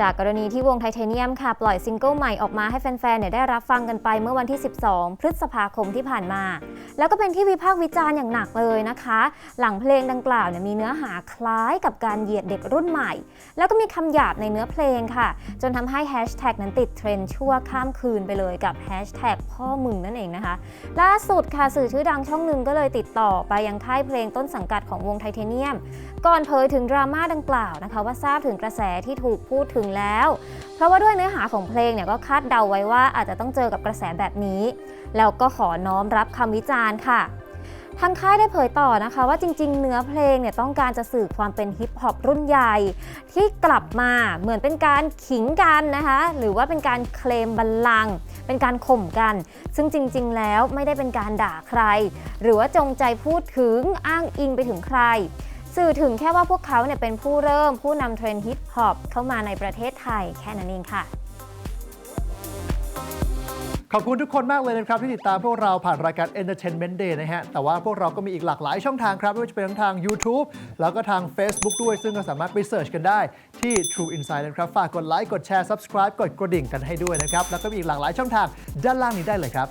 จากกรณีที่วงไทเทเนียมค่ะ ปล่อยซิงเกิลใหม่ออกมาให้แฟนๆเนี่ยได้รับฟังกันไปเมื่อวันที่ 12 พฤษภาคมที่ผ่านมา แล้วก็เป็นที่วิพากษ์วิจารณ์อย่างหนักเลยนะคะ หลังเพลงดังกล่าวเนี่ยมีเนื้อหาคล้ายกับการเหยียดเด็กรุ่นใหม่ แล้วก็มีคำหยาบในเนื้อเพลงค่ะ จนทำให้แฮชแท็กนั้นติดเทรนด์ชั่วข้ามคืนไปเลยกับแฮชแท็กพ่อมึงนั่นเองนะคะ ล่าสุดค่ะสื่อชื่อดังช่องหนึ่งก็เลยติดต่อไปยังค่ายเพลงต้นสังกัดของวงไทเทเนียม ก่อนเผยถึงดราม่าดังกล่าวนะคะ ว่าทราบถึงกระแสที่ถูกพูดถึงแล้ว เพราะว่าด้วยเนื้อหาของเพลงเนี่ยก็คาดเดาไว้ว่าอาจจะต้องเจอกับกระแสแบบนี้ แล้วก็ขอน้อมรับคำวิจารณ์ค่ะทางค่ายได้เผยต่อนะคะว่าจริงๆ เนื้อเพลงเนี่ยต้องการจะสื่อความเป็นฮิปฮอปรุ่นใหญ่ ที่กลับมาเหมือนเป็นการขิงกันนะคะ หรือว่าเป็นการเคลมบัลลังก์เป็นการข่มกัน ซึ่งจริงๆ แล้วไม่ได้เป็นการด่าใคร หรือว่าจงใจพูดถึงอ้างอิงไปถึงใคร สื่อถึงแค่ว่าพวกเขาเนี่ยเป็นผู้เริ่มผู้นำเทรนด์ฮิปฮอปเข้ามาในประเทศไทยแค่นั้นเองค่ะขอบคุณทุกคนมากเลยนะครับ ที่ติดตามพวกเราผ่านรายการ Entertainment Day นะฮะ แต่ว่าพวกเราก็มีอีกหลากหลายช่องทางครับ ไม่ว่าจะเป็นทั้งทาง YouTube แล้วก็ทาง Facebook ด้วย ซึ่งก็สามารถไปเสิร์ชกันได้ที่ True Insight นะครับ ฝากกดไลค์กดแชร์ Subscribe กดกระดิ่งกันให้ด้วยนะครับ แล้วก็มีอีกหลากหลายช่องทางด้านล่างนี้ได้เลยครับ